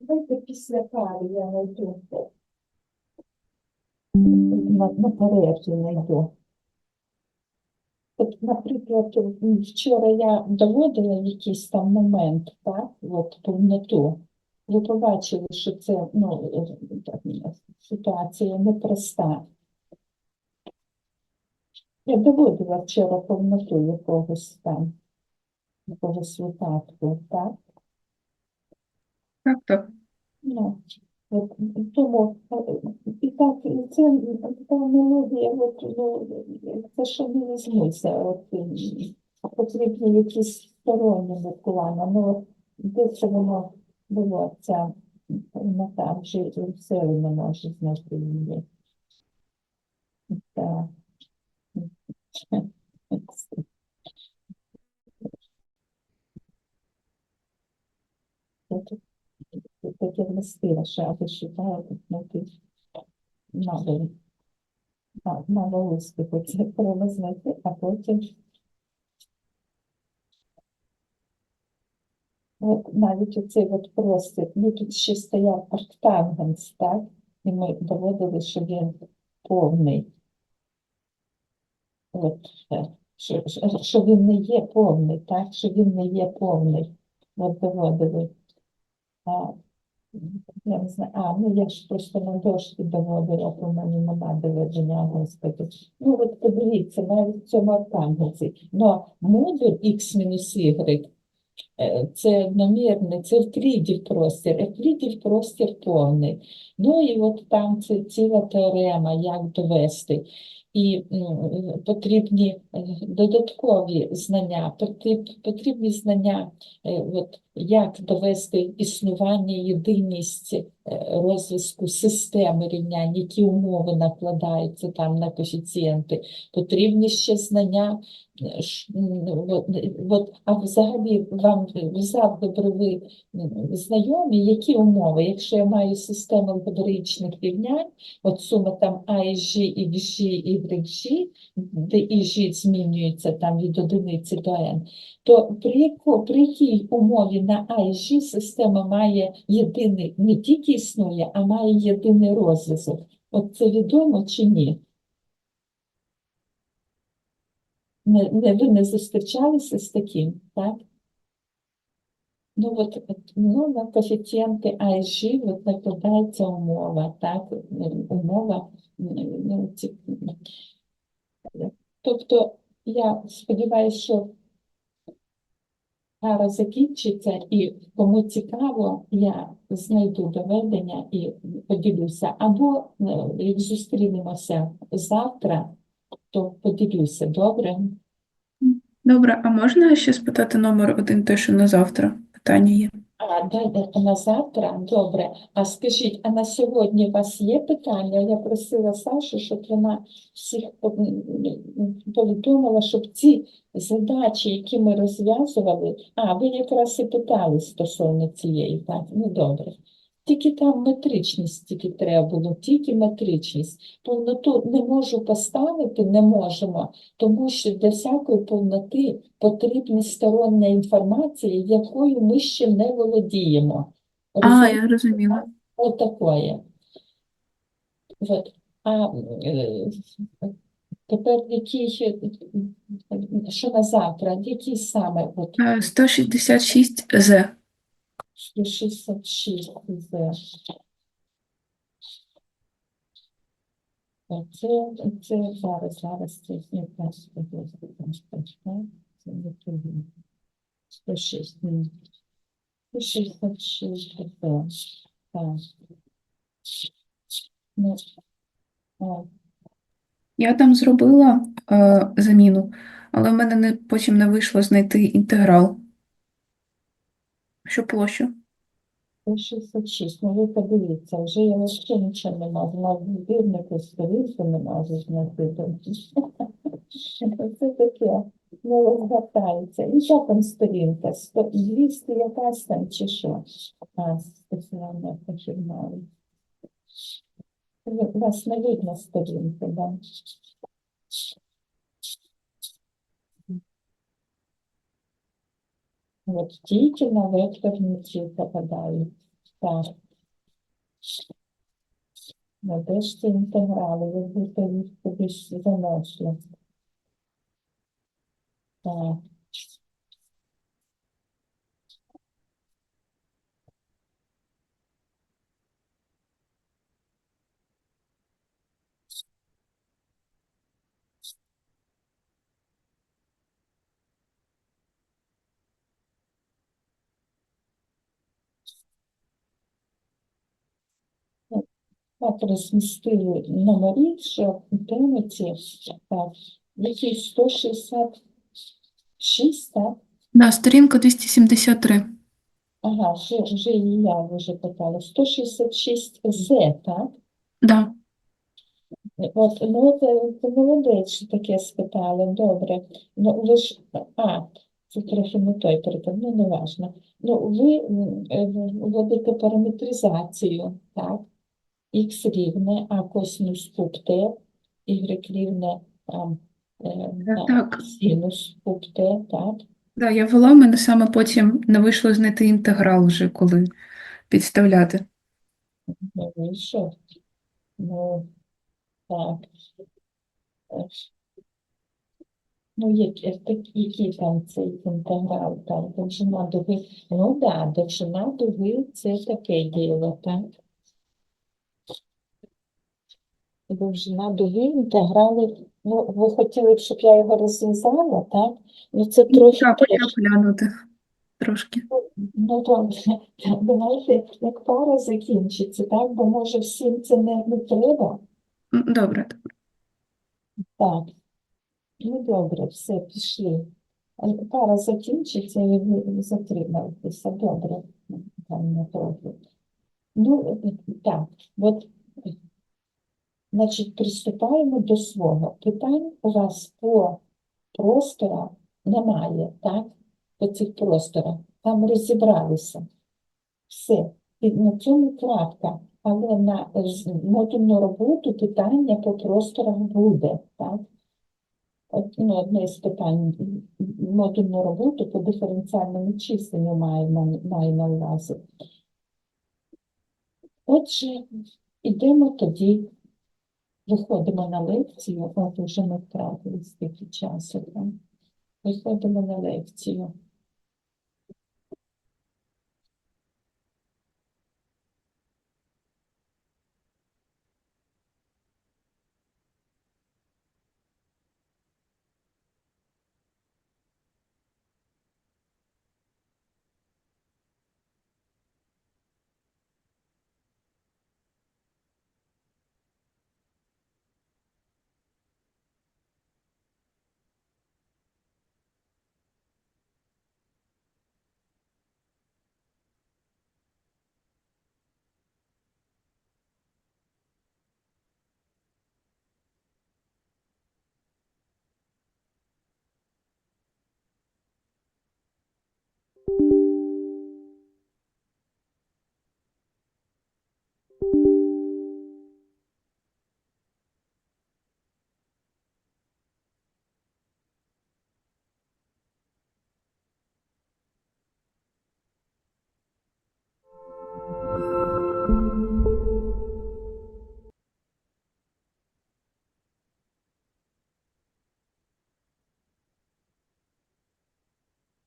Давайте після пари я знайду. На, на перерві знайду. От, наприклад, вчора я доводила якийсь там момент, так, от повноту. Ви побачили, що це ну, ситуація непроста. Я доводила вчора повноту якогось там, якогось випадку, так? Так, так. Ну, тому, е, і так, і це така мелодія, от, ну, це що не візьмуся, от, потрібні якісь сторонні міркування, ну, де це воно було, ця мета, вже все не може знайти її. Так. Таке властиве, що я знайти мало, мало, мало успіху. Це треба знайти, а потім от навіть оцей от простір, ну тут ще стояв арктангенс, так? І ми доводили, що він повний. От, е, що, що- він не є повний, так? Що він не є повний. От доводили. А, я не знаю, а, ну я ж просто на дошці доводила, в мене нема доведення, господи. Ну от подивіться, навіть в цьому аркангельці. Но модуль X-Y е, це одномірний, це евклідів простір, евклідів простір повний. Ну і от там це ціла теорема, як довести. І м, потрібні е, додаткові знання, потрібні знання, е, от, як довести існування, єдиність е, розвитку системи рівнянь, які умови накладаються там на коефіцієнти. Потрібні ще знання, от, от, а взагалі вам завжди ви знайомі, які умови, якщо я маю систему алгебраїчних рівнянь, от сума там А і G, і G, і G, де і G змінюється там від одиниці до N, то при, при якій умові на А і G система має єдиний, не тільки існує, а має єдиний розв'язок. От це відомо чи ні? Не, не, ви не зустрічалися з таким, так? Ну, от, ну, на коефіцієнти А і G от накладається умова, так? Умова, ну, ці, тобто, я сподіваюся, що Гара закінчиться, і кому цікаво, я знайду доведення і поділюся. Або е, як зустрінемося завтра, то поділюся, добре? Добре, а можна ще спитати номер один, те, що на завтра? Питання є. А, да, да, на завтра, добре. А скажіть, а на сьогодні у вас є питання? Я просила Сашу, щоб вона всіх повідомила, щоб ці задачі, які ми розв'язували, а ви якраз і питали стосовно цієї, так? Ну добре. Тільки там метричність тільки треба було, тільки метричність. Повноту не можу поставити, не можемо, тому що для всякої повноти потрібна стороння інформація, якою ми ще не володіємо. А, я зрозуміла. Вот такое. Вот. А е, тепер який, що на завтра, який саме от Е, 166 З. 166 з це, зараз, зараз це не просто це не туди. 106, ні. 166 з. Так. Ну, а, Я там зробила е, заміну, але в мене не, потім не вийшло знайти інтеграл. Що площу? 166, ну ви подивіться, вже я взагалі нічого не можу, на відбірнику сторінку не можу знайти. Це таке, не розгортається. І що там сторінка? Сто- 200 якась там чи що? А, спеціальна похідна. У вас не видно сторінки, да? Вот тільки на векторні ці попадають. Так. Ці інтеграли? Ви будете їх кудись занесли. Так. Так, розмістили номери, що теми ці, які 166, так? Да, сторінка 273. Ага, вже, вже і я вже питала. 166 З, так? Да. От, ну, от, е, молодець, що таке спитали, добре. Ну, ви ж, а, це трохи не той переклад, ну, не важно. Ну, ви е, вводите параметризацію, так? Х рівне, а косинус куб Т, y рівне там, е, на Так. синус куб Т, так? Да, я ввела, в мене саме потім не вийшло знайти інтеграл вже, коли підставляти. Ну, вийшов. Ну, так. Ну, які, так- які там цей інтеграл, там, довжина дуги. Ну, да, довжина дуги – це таке діло, так? Довжина дуги, інтеграли, ну, ви хотіли б, щоб я його розв'язала, так? Ну, це трохи Так, теж. почав глянути трошки. Ну, то, давайте, як пара закінчиться, так? Бо, може, всім це не, не треба. М, Добре. Так, ну добре, все, пішли. А Пара закінчиться і ви затримаєтеся. Добре, там не трохи. Ну, е, так, от, е, значить, приступаємо до свого. Питань у вас по просторах немає, так? По цих просторах. Там розібралися. Все. І на цьому крапка. Але на модульну роботу питання по просторах буде, так? От, ну, одне з питань модульну роботу по диференціальному численню на- маю на увазі. Отже, йдемо тоді, виходимо на лекцію, от уже ми втратили стільки часу. Виходимо на лекцію.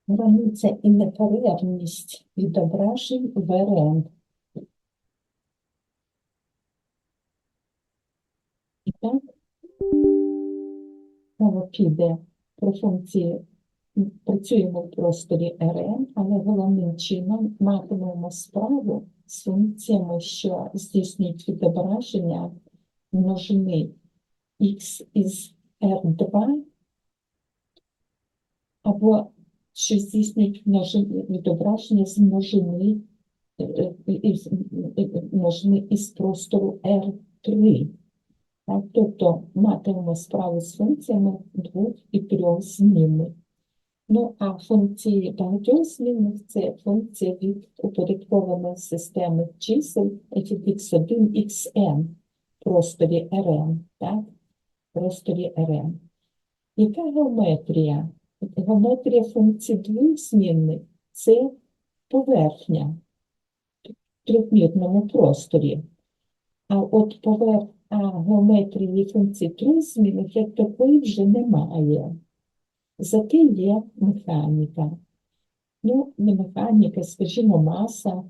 Границя і неперервність відображень в РН. І так, мова піде про функції, працюємо в просторі РН, але головним чином матимемо справу з функціями, що здійснюють відображення множини х із R2 або що здійснюють відображення з множини е, із, е, із простору R3. Так, тобто матимемо справу з функціями двох і трьох змінних. Ну, а функції багатьох змінних це функція від упорядкованої системи чисел fx1 xn в просторі Rn, так? В просторі Rn. Яка геометрія? Геометрія функцій двох змінних це поверхня в трьохмірному просторі. А от поверх а геометрії функцій трьох змінних як такої вже немає. Зате є механіка. Ну, не механіка, скажімо, маса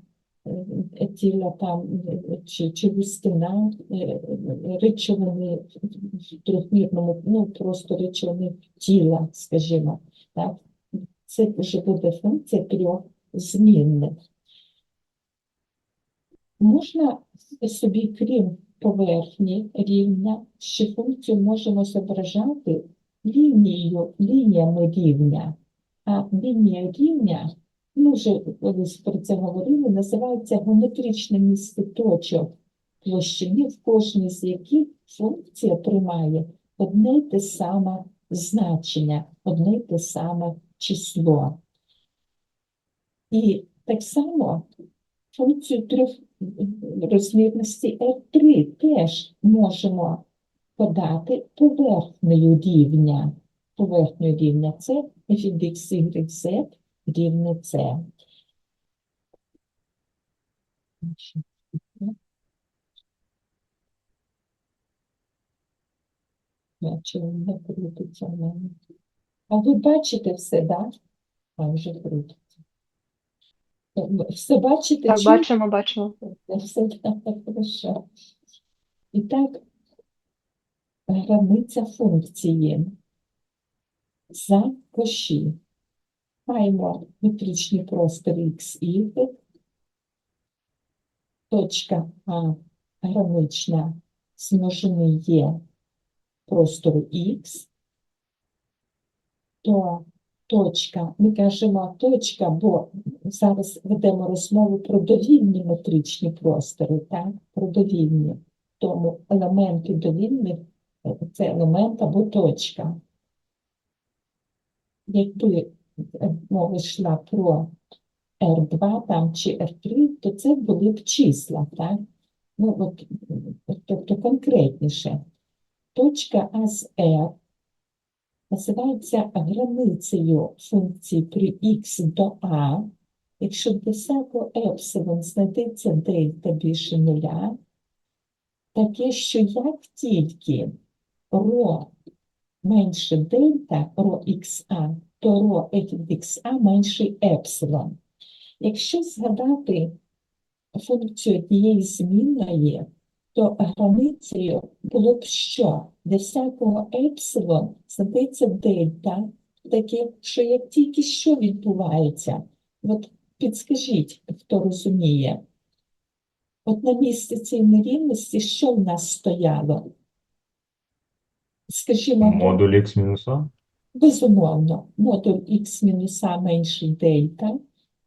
тіла там, е, чи, чи густина е, речовини в трьохмірному, ну, просто речовини тіла, скажімо, так. Це вже буде функція трьох змінних. Можна собі, крім поверхні рівня, ще функцію можемо зображати лінією, лініями рівня. А лінія рівня, ми вже колись про це говорили, називається геометричне місце точок площини, в кожній з яких функція приймає одне й те саме значення, одне й те саме число. І так само функцію трьохрозмірності R3 теж можемо подати поверхнею рівня. Поверхнею рівня це f від x, y, z рівне. Бачу, не крутиться в мене. А ви бачите все, так? А вже крутиться. Все бачите? Так, бачимо, бачимо. Все так, хорошо. І так, границя функції за коші. Маємо метричний простор x, y, точка А гранична з є простору x, то точка, ми кажемо точка, бо зараз ведемо розмову про довільні метричні простори, так? Про довільні. Тому елементи довільних е, це елемент або точка. Якби мова йшла про R2 там, чи R3, то це були б числа, так? Ну, от, е, тобто конкретніше. Точка А з R називається границею функції при х до А, якщо до всякого епсилон знайдеться дельта більше нуля, таке, що як тільки ро менше дельта, ро ха, то f від менше епсилон. Якщо згадати функцію однієї змінної, то границею було б що? Для всякого епсилон знайдеться дельта, таке, що як тільки що відбувається, от підскажіть, хто розуміє, от на місці цієї нерівності, що в нас стояло? Скажімо, Модуль x мінус? Безумовно, модуль х мінус а менше дельта,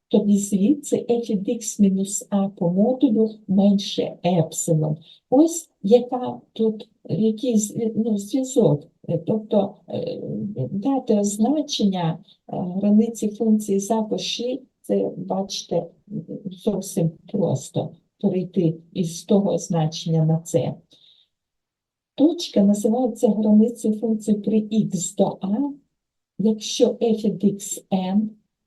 тоді звідси f а по модулю менше епсилон. Ось яка тут, який ну, зв'язок. Тобто е, дати значення е, границі функції за коші, це, бачите, зовсім просто перейти із того значення на це. Точка називається границею функції при х до а, якщо f від xn,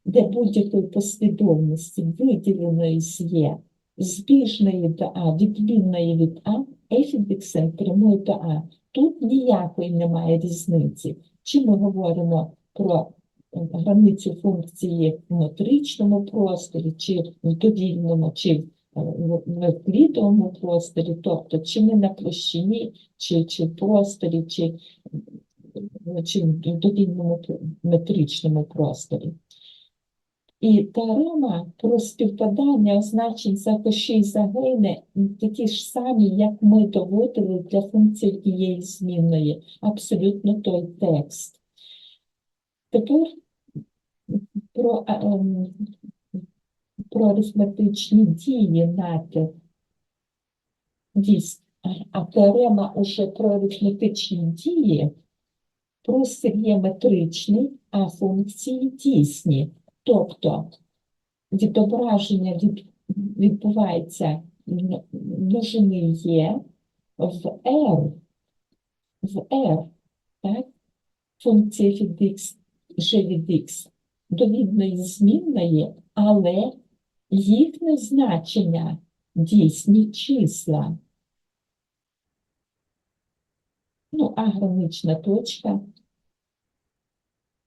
де будь-якої послідовності виділеної з є збіжної до а, відмінної від а, f від xn прямої до а. Тут ніякої немає різниці. Чи ми говоримо про е, границю функції в метричному просторі, чи в довільному, чи е, в- евклідовому просторі, тобто чи ми на площині, чи, чи просторі, чи, м, чи в довільному метричному просторі. І теорема про співпадання означень за коші і за гейне такі ж самі, як ми доводили для функції однієї змінної, абсолютно той текст. Тепер про, ем, про арифметичні дії над дійс, а теорема уже про арифметичні дії простір є а функції дійсні. Тобто відображення від, відбувається множини є в R, в R, так? Функція від x, g від x довідної змінної, але їхнє значення дійсні числа. Ну, а гранична точка.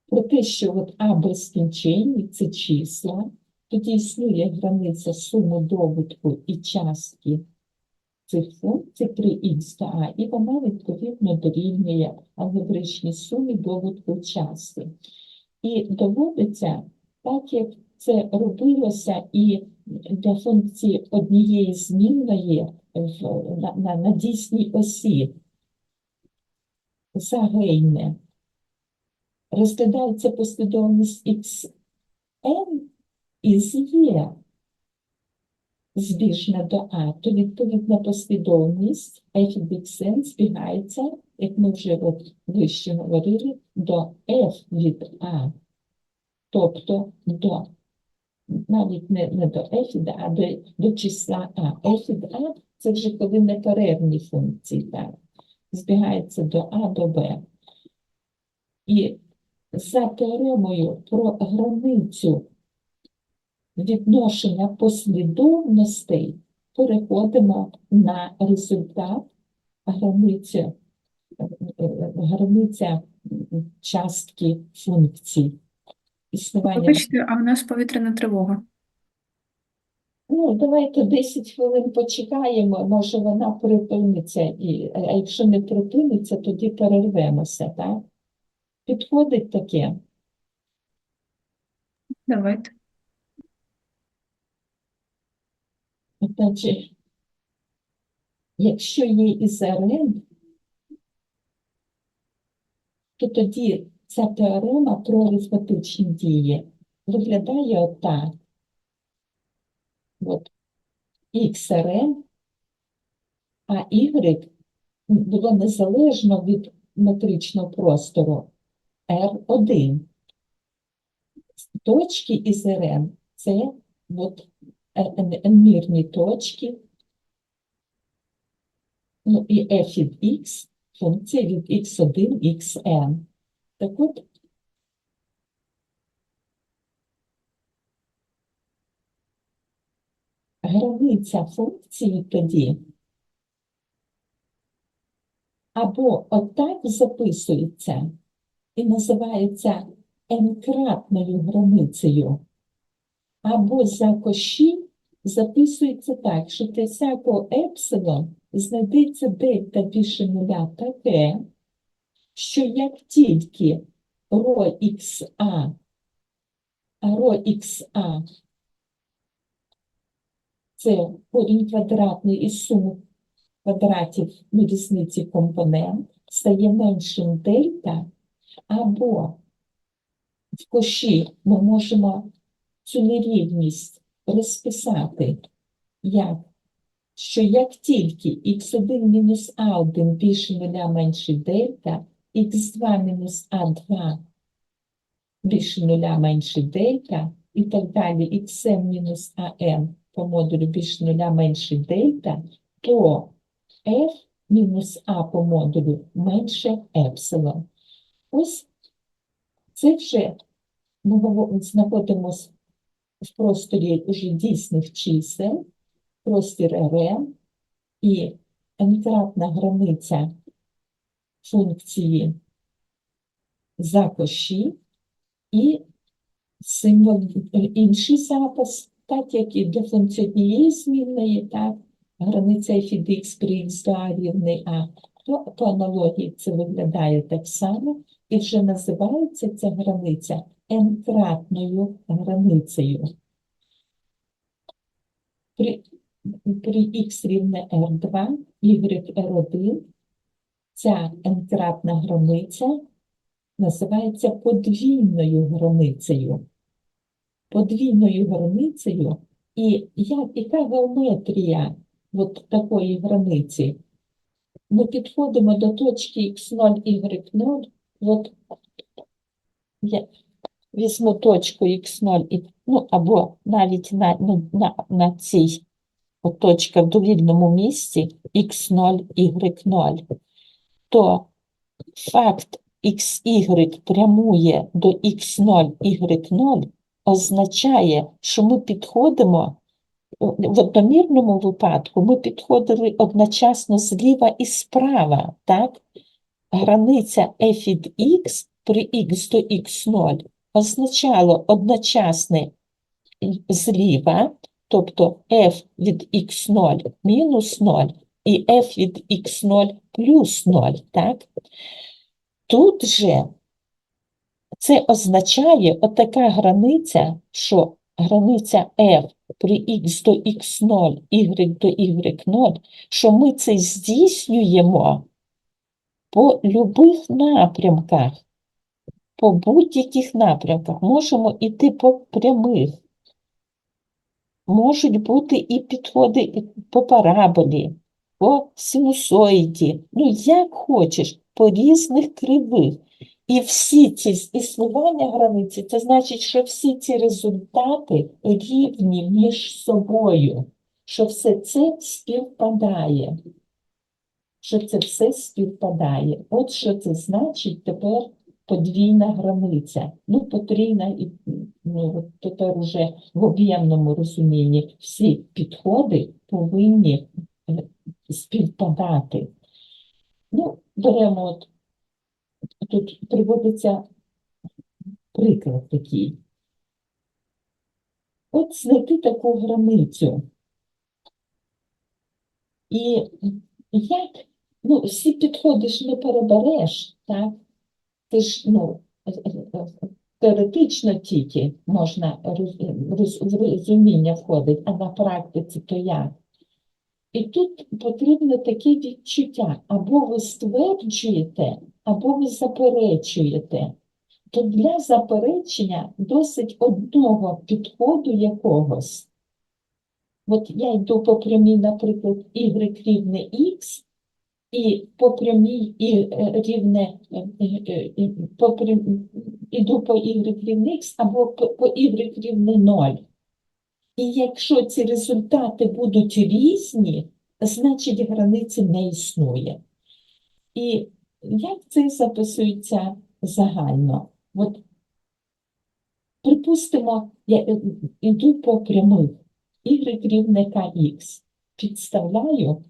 Про те, що от А безкінченні – це числа, тоді існує границя суми добутку і частки цих функцій при х та а, і вона відповідно дорівнює алгебричній сумі добутку і. І доводиться, так як це робилося і для функції однієї змінної на, на, на дійсній осі загейне. Розглядається послідовність xn із є збіжна до А, то відповідна послідовність f від xn збігається, як ми вже от вище говорили, до f від А. Тобто до, навіть не, не до від А, до, до числа А. f від А – це вже коли неперервні функції, так. Збігається до А до Б. І за теоремою про границю відношення послідовностей переходимо на результат границі, границя частки функцій. Існування. Вибачте, а в нас повітряна тривога. Ну, давайте 10 хвилин почекаємо, може вона припиниться, і, а якщо не припиниться, тоді перервемося, так? Підходить таке? Давайте. Значить, якщо є ізерен, то тоді ця теорема про арифметичні дії виглядає отак. От xrn, а y було незалежно від метричного простору R1. Точки із РН – це от мірні точки, ну і f від x, функція від x1, xn. Так от, границя функції тоді або отак записується і називається n-кратною границею, або за коші записується так, що для всякого епсилон знайдеться дельта більше нуля таке, що як тільки ро ха це корінь квадратний із суми квадратів ну, різниці компонент стає меншим дельта, або в коші ми можемо цю нерівність розписати як, що як тільки x1 мінус a1 більше нуля менше дельта, x2 мінус a2 більше нуля менше дельта, і так далі, xm мінус am по модулю більше нуля менше дельта, то f мінус а по модулю менше епсилон. Ось це вже ми знаходимося в просторі вже дійсних чисел, простір РН і n-кратна границя функції за коші і символ інший запис, так як і для функції однієї змінної, так, границя f від x при x до a рівний a, то по аналогії це виглядає так само, і вже називається ця границя n-кратною границею. При, при x рівне r2, y r1, ця n-кратна границя називається подвійною границею. Подвійною границею І як, яка геометрія от такої границі? Ми підходимо до точки x0, y0, от я візьму точку x0, і, ну, або навіть на, ну, на, на цій от точка в довільному місці x0, y0, то факт xy прямує до x0, y0 означає, що ми підходимо в одномірному випадку ми підходили одночасно зліва і справа, так? Границя f від x при x до x0 означало одночасне зліва, тобто f від x0 мінус 0 і f від x0 плюс 0, так? Тут же це означає отака границя, що границя f при x до x0, y до y0, що ми це здійснюємо по любих напрямках, по будь-яких напрямках. Можемо йти по прямих. Можуть бути і підходи по параболі, по синусоїді, ну як хочеш, по різних кривих. І всі ці існування границі, це значить, що всі ці результати рівні між собою, що все це співпадає. Що це все співпадає. От що це значить тепер подвійна границя. Ну, потрійна і ну, тепер уже в об'ємному розумінні всі підходи повинні співпадати. Ну, беремо от тут приводиться приклад такий. От знайти таку границю. І як, ну, всі підходи ж не перебереш, так? Ти ж, ну, теоретично тільки можна роз- роз- розуміння входить, а на практиці то як? І тут потрібно таке відчуття. Або ви стверджуєте, або ви заперечуєте. То для заперечення досить одного підходу якогось. От я йду по прямій, наприклад, y рівне x, і по прямій і е, рівне е, е, по прям- іду по y рівне x, або по y рівне 0. І якщо ці результати будуть різні, значить границі не існує. І як це записується загально? От, припустимо, я йду по прямих, y рівне kx, підставляю,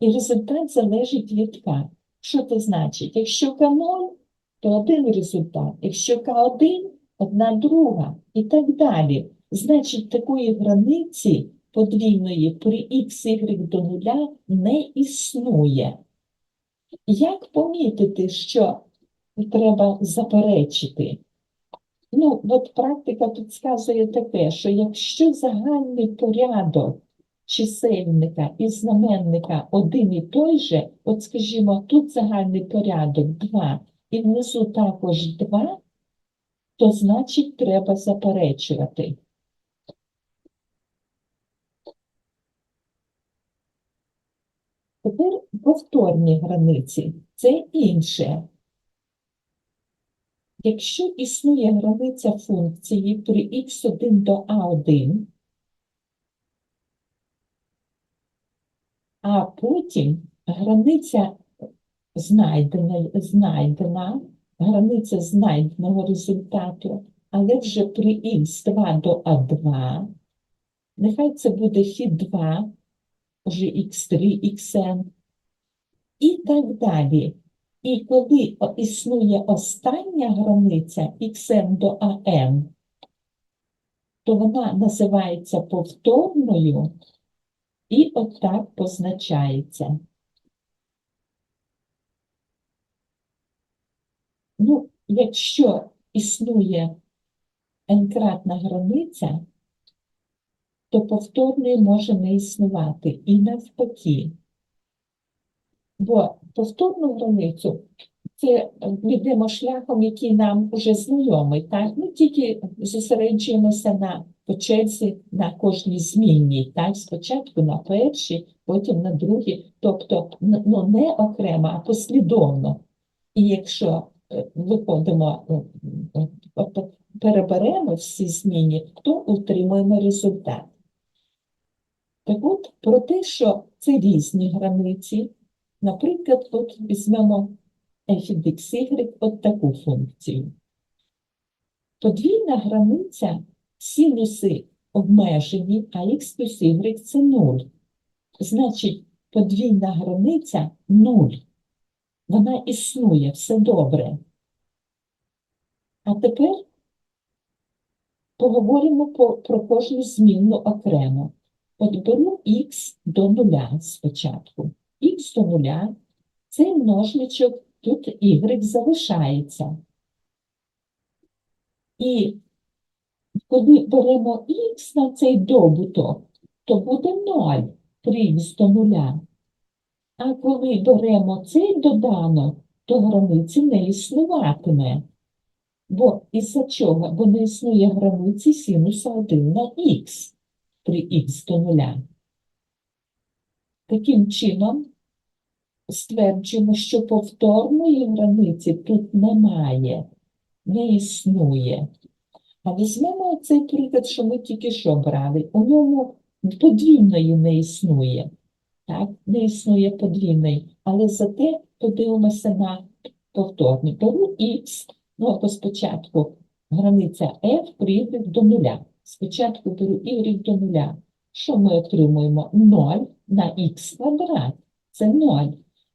і результат залежить від k. Що це значить? Якщо k0, то один результат, якщо k1, одна друга і так далі. Значить, такої границі подвійної при x, y до нуля не існує. Як помітити, що треба заперечити? Ну, от практика підказує таке, що якщо загальний порядок чисельника і знаменника один і той же, от скажімо, тут загальний порядок 2 і внизу також 2, то значить треба заперечувати. Тепер повторні границі. Це інше. Якщо існує границя функції при x1 до a1, а потім границя знайдена, знайдена, границя знайденого результату, але вже при x2 до a2, нехай це буде хід 2, вже x3, xn, і так далі. І коли існує остання границя xn до am, то вона називається повторною і отак позначається. Ну, якщо існує n-кратна границя, то повторної може не існувати і навпаки. Бо повторну границю це е, йдемо шляхом, який нам вже знайомий, так? Ми тільки зосереджуємося на по черзі на кожній змінній, так? Спочатку на першій, потім на другій, тобто ну, не окремо, а послідовно. І якщо е, виходимо, е, переберемо всі зміни, то утримуємо результат. Так от, про те, що це різні границі, наприклад, от візьмемо f від y, от таку функцію. Подвійна границя, синуси обмежені, а x плюс y – це 0. Значить, подвійна границя 0. Вона існує, все добре. А тепер поговоримо про кожну змінну окремо. От беру х до нуля спочатку. х до нуля, цей множничок, тут y залишається. І коли беремо х на цей добуток, то буде 0 при х до нуля. А коли беремо цей доданок, то границі не існуватиме. Бо із-за чого? Бо не існує границі синуса 1 на х при х до нуля. Таким чином, стверджуємо, що повторної границі тут немає, не існує. А візьмемо цей приклад, що ми тільки що брали. У ньому подвійної не існує. Так, не існує подвійної, але зате подивимося на повторний. Беру х, ну спочатку границя f при y до нуля. Спочатку беру y до нуля. Що ми отримуємо? 0 на х квадрат. Це 0.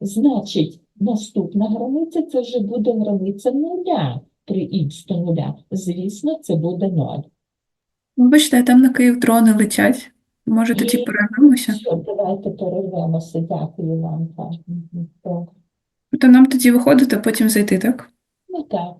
Значить, наступна границя це вже буде границя нуля при х до нуля. Звісно, це буде 0. Вибачте, там на Київ дрони летять. Може, тоді Ні. перервемося? Що, давайте перервемося. Дякую вам. Так. То нам тоді виходити, а потім зайти, так? Ну так.